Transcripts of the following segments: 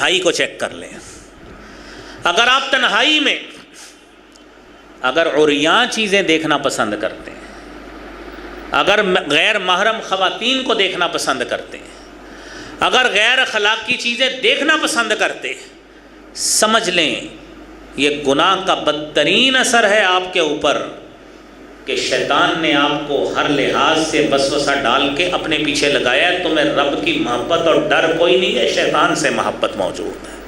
تنہائی کو چیک کر لیں۔ اگر آپ تنہائی میں اگر عریاں چیزیں دیکھنا پسند کرتے ہیں، اگر غیر محرم خواتین کو دیکھنا پسند کرتے ہیں، اگر غیر اخلاقی چیزیں دیکھنا پسند کرتے سمجھ لیں، یہ گناہ کا بدترین اثر ہے آپ کے اوپر۔ کہ شیطان نے آپ کو ہر لحاظ سے وسوسہ ڈال کے اپنے پیچھے لگایا ہے، تمہیں رب کی محبت اور ڈر کوئی نہیں ہے، شیطان سے محبت موجود ہے۔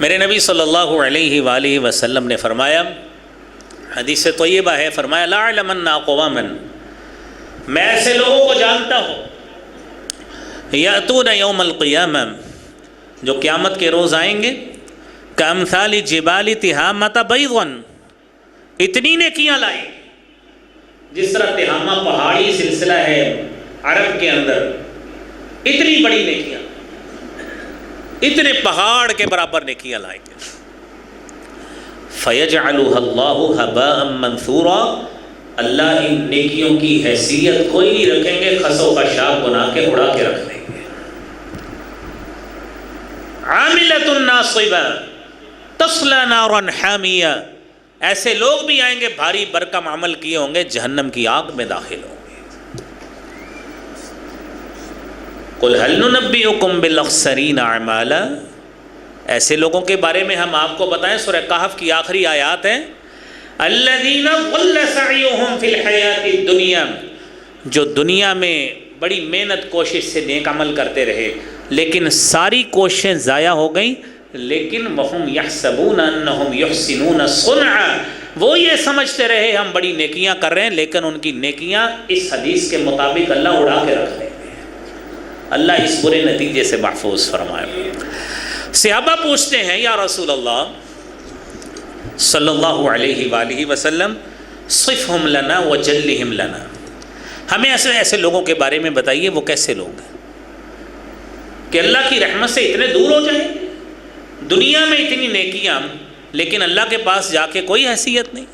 میرے نبی صلی اللہ علیہ وآلہ وسلم نے فرمایا، حدیث طیبہ ہے، فرمایا، لا علمن قوامن میں ایسے لوگوں کو جانتا ہوں یاتون یوم القیامہ، جو قیامت کے روز آئیں گے۔ کامثال جبال تہامت بیضن اتنی نیکیاں لائیں جس طرح تہامہ پہاڑی سلسلہ ہے عرب کے اندر، اتنی بڑی نیکیاں۔ اتنے پہاڑ کے برابر نیکیاں لائیں گے فیجعلها اللہ حباء منثورا، اللہ ان نیکیوں کی حیثیت کوئی نہیں رکھیں گے خسوں کا شاخ بنا کے اڑا کے رکھ دیں گے۔ عاملت الناصبہ تصلى نارا حامیہ۔ ایسے لوگ بھی آئیں گے، بھاری برکم عمل کیے ہوں گے، جہنم کی آگ میں داخل ہوں گے۔ قل هل ننبئكم بالاخسرین اعمالا؟ ایسے لوگوں کے بارے میں ہم آپ کو بتائیں، سورہ کہف کی آخری آیات ہیں۔ الذین ضل سعیهم فی الحیات الدنیا۔ جو دنیا میں بڑی محنت، کوشش سے نیک عمل کرتے رہے، لیکن ساری کوششیں ضائع ہو گئیں۔ لیکن وہم یحسبون انہم یحسنون صنعا۔ وہ یہ سمجھتے رہے، ہم بڑی نیکیاں کر رہے ہیں، لیکن ان کی نیکیاں اس حدیث کے مطابق اللہ اڑا کے رکھ دیں گے۔ اللہ اس برے نتیجے سے محفوظ فرمائے۔ صحابہ پوچھتے ہیں، یا رسول اللہ، صلی اللہ علیہ وآلہ وسلم، صفہم لنا و لنا۔ ہمیں ایسے ایسے لوگوں کے بارے میں بتائیے، وہ کیسے لوگ ہیں؟ کہ اللہ کی رحمت سے اتنے دور ہو جائیں۔ دنیا میں اتنی نیکیاں، لیکن اللہ کے پاس جا کے کوئی حیثیت نہیں۔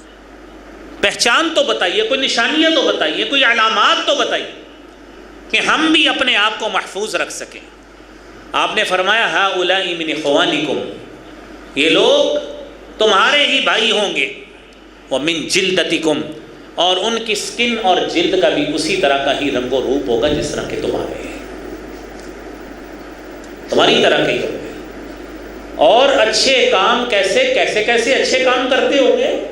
پہچان تو بتائیے، کوئی نشانیاں تو بتائیے، کوئی علامات تو بتائیے کہ ہم بھی اپنے آپ کو محفوظ رکھ سکیں۔ آپ نے فرمایا ہا اولا من خوانکم یہ لوگ تمہارے ہی بھائی ہوں گے۔ وہ من جلدتکم۔ اور ان کی سکن اور جلد کا بھی اسی طرح کا ہی رنگ و روپ ہوگا جس طرح کے تمہارے ہیں۔ تمہاری طرح کے ہی ہوں گے۔ اور اچھے کام کیسے کیسے کیسے اچھے کام کرتے ہوں گے؟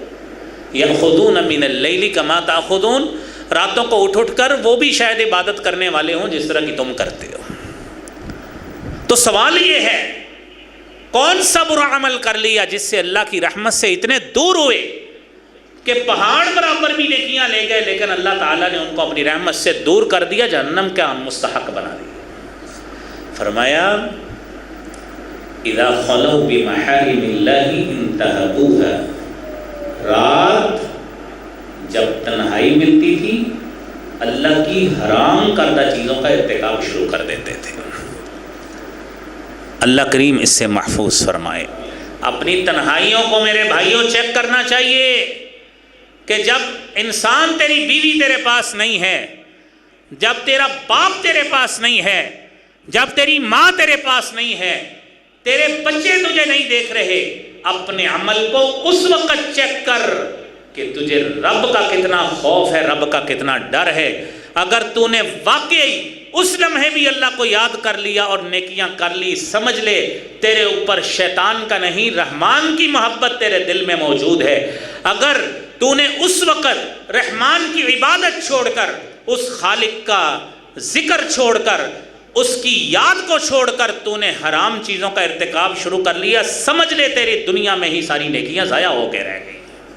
یا خدون امین اللیلی کما تاخدون راتوں کو اٹھ اٹھ کر وہ بھی شاید عبادت کرنے والے ہوں جس طرح کی تم کرتے ہو۔ تو سوال یہ ہے، کون سا برا عمل کر لیا جس سے اللہ کی رحمت سے اتنے دور ہوئے کہ پہاڑ برابر بھی نیکیاں لے گئے، لیکن اللہ تعالیٰ نے ان کو اپنی رحمت سے دور کر دیا، جہنم کا مستحق بنا دیا۔ فرمایا اذا خلو بمحارم اللہ انتہبوها۔ رات جب تنہائی ملتی تھی، اللہ کی حرام کردہ چیزوں کا ارتکاب شروع کر دیتے تھے۔ اللہ کریم اس سے محفوظ فرمائے، اپنی تنہائیوں کو میرے بھائیوں چیک کرنا چاہیے کہ جب انسان تیری بیوی تیرے پاس نہیں ہے، جب تیرا باپ تیرے پاس نہیں ہے، جب تیری ماں تیرے پاس نہیں ہے تیرے بچے تجھے نہیں دیکھ رہے، اپنے عمل کو اس وقت چیک کر کہ تجھے رب کا کتنا خوف ہے، رب کا کتنا ڈر ہے۔ اگر تو نے واقعی اس لمحے بھی اللہ کو یاد کر لیا اور نیکیاں کر لی، سمجھ لے، تیرے اوپر شیطان کا نہیں، رحمان کی محبت تیرے دل میں موجود ہے۔ اگر تو نے اس وقت رحمان کی عبادت چھوڑ کر، اس خالق کا ذکر چھوڑ کر اس کی یاد کو چھوڑ کر تو نے حرام چیزوں کا ارتکاب شروع کر لیا، سمجھ لے تیری دنیا میں ہی ساری نیکیاں ضائع ہو کے رہ گئی۔